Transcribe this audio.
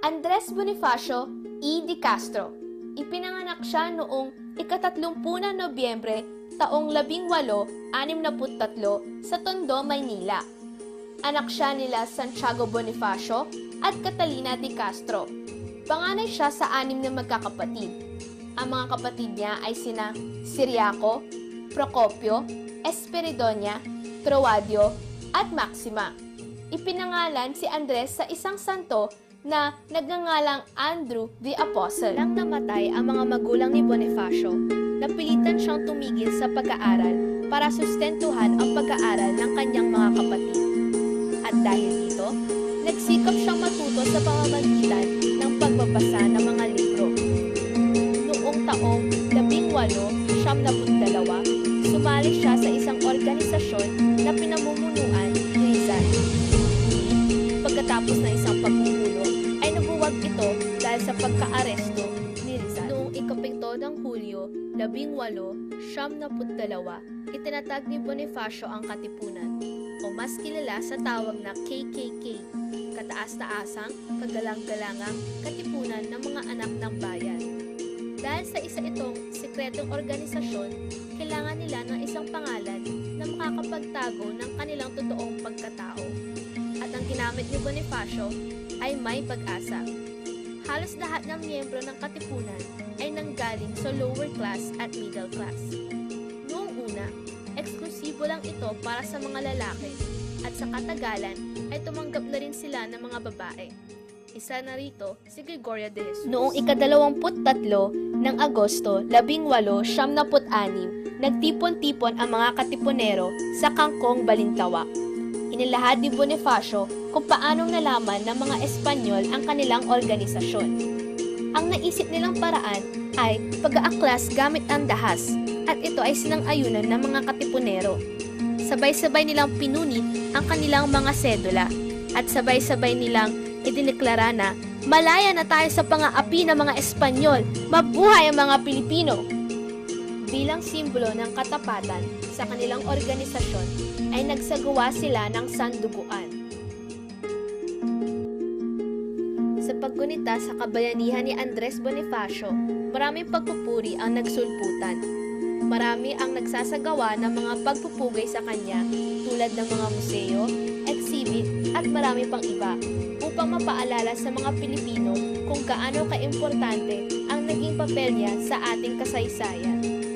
Andres Bonifacio E. Di Castro. Ipinanganak siya noong ikatatlumpu na Nobyembre taong 1863 sa Tondo, Maynila. Anak siya nila Santiago Bonifacio at Catalina Di Castro. Panganay siya sa anim na magkakapatid. Ang mga kapatid niya ay sina Siriaco, Procopio, Esperidonia, Troadio, at Maxima. Ipinangalan si Andres sa isang santo na nagngangalang Andrew the Apostle. Nang namatay ang mga magulang ni Bonifacio, napilitan siyang tumigil sa pag-aaral para sustentuhan ang pag-aaral ng kanyang mga kapatid. At dahil dito, nagsikap siyang matuto sa pamamagitan ng pagbabasa ng mga libro. Noong taong 1872, sumali siya sa isang organisasyon na pinamumunuan nabuwag ito dahil sa pagkaaresto ni Rizal. Noong ikapito ng Hulyo, 1872, itinatag ni Bonifacio ang Katipunan o mas kilala sa tawag na KKK, kataas-taasang, kagalang-galangang katipunan ng mga anak ng bayan. Dahil sa isa itong sikretong organisasyon, kailangan nila ng isang pangalan na makakapagtago ng kanilang totoong pagkatao. At ang ginamit ni Bonifacio ay may pag-asa. Halos lahat ng miyembro ng katipunan ay nanggaling sa lower class at middle class. Noong una, eksklusibo lang ito para sa mga lalaki at sa katagalan ay tumanggap na rin sila ng mga babae. Isa na rito si Gregoria de Jesus. Noong ikadalawamput tatlo ng Agosto, labing walo, siyam na put-anim, nagtipon-tipon ang mga katipunero sa Kangkong Balintawak. Inilahad ni Bonifacio kung paanong nalaman ng mga Espanyol ang kanilang organisasyon. Ang naisip nilang paraan ay pag-aaklas gamit ang dahas at ito ay sinang-ayunan ng mga katipunero. Sabay-sabay nilang pinunit ang kanilang mga sedula at sabay-sabay nilang idineklara na malaya na tayo sa pangaapi ng mga Espanyol, mabuhay ang mga Pilipino! Bilang simbolo ng katapatan sa kanilang organisasyon ay nagsagawa sila ng sanduguan. Sa paggunita sa kabayanihan ni Andres Bonifacio, maraming pagpupuri ang nagsulputan. Marami ang nagsasagawa ng mga pagpupugay sa kanya tulad ng mga museo, exhibit at marami pang iba upang mapaalala sa mga Pilipino kung gaano kaimportante ang naging papel niya sa ating kasaysayan.